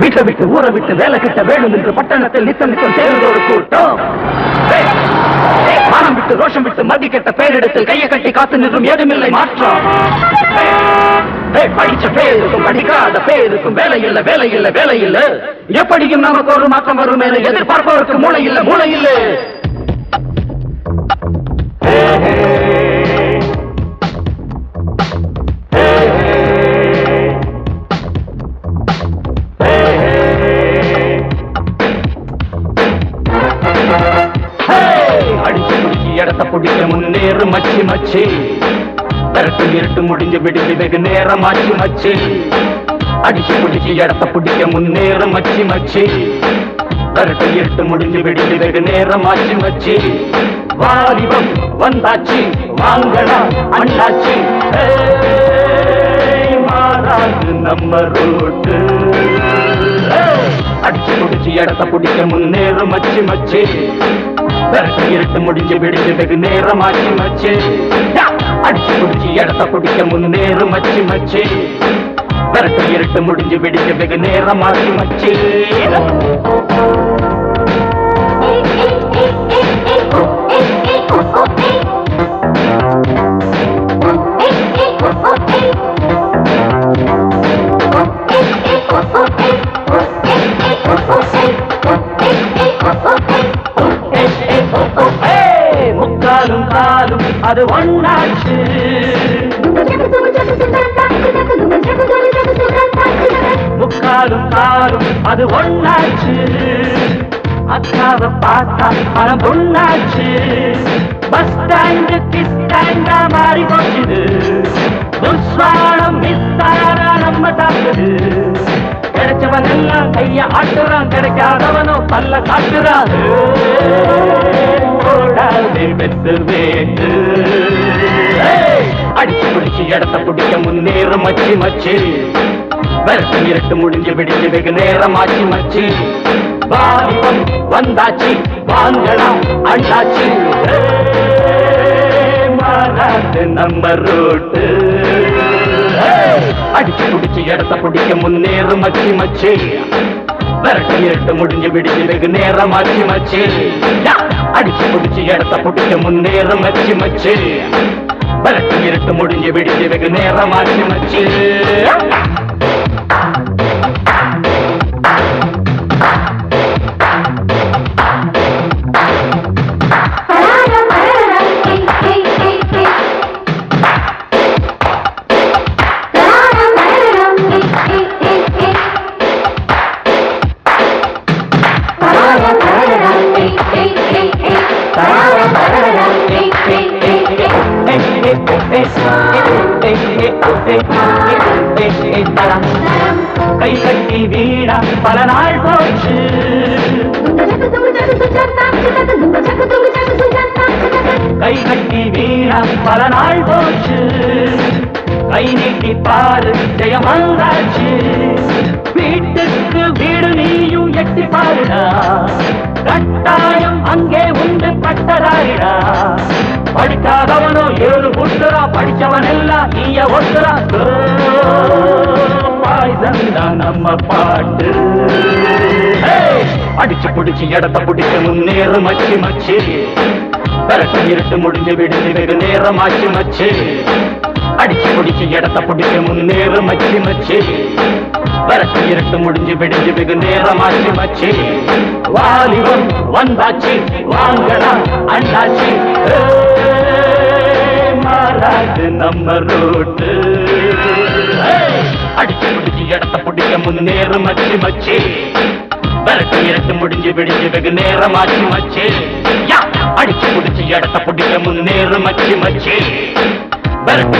வீட்டை விட்டு ஊரை விட்டு வேலை கிட்ட வேண்டும் என்று பட்டணத்தில் நித்தம் நித்தம் சேர்ந்த ஒரு கூட்டம் மானம் விட்டு ரோஷம் விட்டு மதி கெட்ட பேரிடத்தில் கையை கட்டி காத்து நின்றும் ஏதுமில்லை மாற்றம். படிச்ச பேருக்கும் படிக்காத பேருக்கும் வேலை இல்லை வேலை இல்லை வேலை இல்லை. எப்படியும் நமக்கு ஒரு மாற்றம் வரும் என எதிர்பார்ப்பவருக்கு மூளை இல்லை மூளை இல்லை. இடத்த பிடிக்க முன்னேறு மச்சி மச்சி. கரட்டு இருட்டு முடிஞ்சு விடுதி வெகு நேரம் ஆச்சு மச்சி. அடிச்சு பிடிச்சு இடத்த பிடிக்க முன்னேறு மச்சி மச்சி. கரட்டு இருட்டு முடிஞ்சு விடுதி வெகு நேரம் ஆச்சு மச்சி. வாலிபம் வந்தாச்சு வாங்கடா அண்ணாச்சி. மாறாது நம்ம ரோட்டு. அடிச்சு பிடிச்சு இடத்த பிடிக்க முன்னேறு மச்சி மச்சி. விரட்டு இருட்டு முடிஞ்சு விடிஞ்சு வெகு நேரம் ஆச்சு மச்சு யா! அடிச்சு பிடிச்சி இடத்த பிடிக்க முன்னேறு மச்சி மச்சு விரட்டு இருட்டு முடிஞ்சு அது ஒண்ணாச்சு முக்காலும் காலும் அது ஒண்ணாச்சு அக்காவை பார்த்தா மனம் பொண்ணாச்சு பஸ் ஸ்டாண்டு கிஸ் ஸ்டாண்டா மாறி போச்சுது. துஸ்வானம் மிஸ்தாரா நம்ம தாக்குது. கிடைச்சவன் எல்லாம் கைய ஆட்டுறான். கிடைக்காதவனும் பல்ல காட்டுறான் ஓடாதே வெத்து வேட்டு. அடிச்சு முடிச்சு இடத்த பிடிக்க முன்னேற மச்சி மச்சி. விரட்டு இருட்டு முடிஞ்சு விடிஞ்சு வெகு நேரம் ஆச்சு மச்சி. வாலிபம் வந்தாச்சு. வாங்கலாம் அண்டாச்சு. நம்ம ரோட்டு. அடிச்சு முடிச்சு இடத்த பிடிக்க முன்னேறு மச்சி மச்சி. விரட்டு இருட்டு முடிஞ்சு விடிஞ்சு வெகு நேரம் ஆச்சு மச்சி. யா! அடிச்சு பிடிச்சு இடத்த பிடிக்க முன்னேறு மச்சி மச்சி விரட்டு இருட்டு முடிஞ்சு விடிஞ்சு வெகு நேரம் கை கட்டி வீடா பல நாள் போச்சு கை கட்டி வீணா பல நாள் போச்சு. கை நீட்டி பாரு ஜெயமந்தாச்சு வீட்டுக்கு வீடு நீயும் எட்டி பாருடா. எல்லாம் நீய நம்ம பாட்டு அடிச்சு பிடிச்சு இடத்த பிடிச்ச முன்னேறு மச்சி மச்சி. விரட்டு இருட்டு முடிஞ்சு விடுதி வெகு நேரம் ஆச்சு மச்சி. அடிச்சு பிடிச்சு இடத்த பிடிச்ச முன்னேறு மச்சி மச்சி. விரட்டு இருட்டு முடிஞ்சு விடுஞ்சு வெகு நேரம் ஆச்சு மச்சி. வாலிபம் வந்தாச்சு வாங்கடா அண்டாச்சு ஏய், மாறாது நம்ம ரோட்டு ஏய், அடிச்சு பிடிச்சு இடத்த பிடிக்க முன்னேறு மச்சி மச்சி விரட்டு இருட்டு முடிஞ்சு விடிஞ்சு வெகு நேரம் ஆச்சு மச்சி யா! அடிச்சு பிடிச்சு இடத்த பிடிக்க முன்னேறு மச்சி மச்சி விரட்டு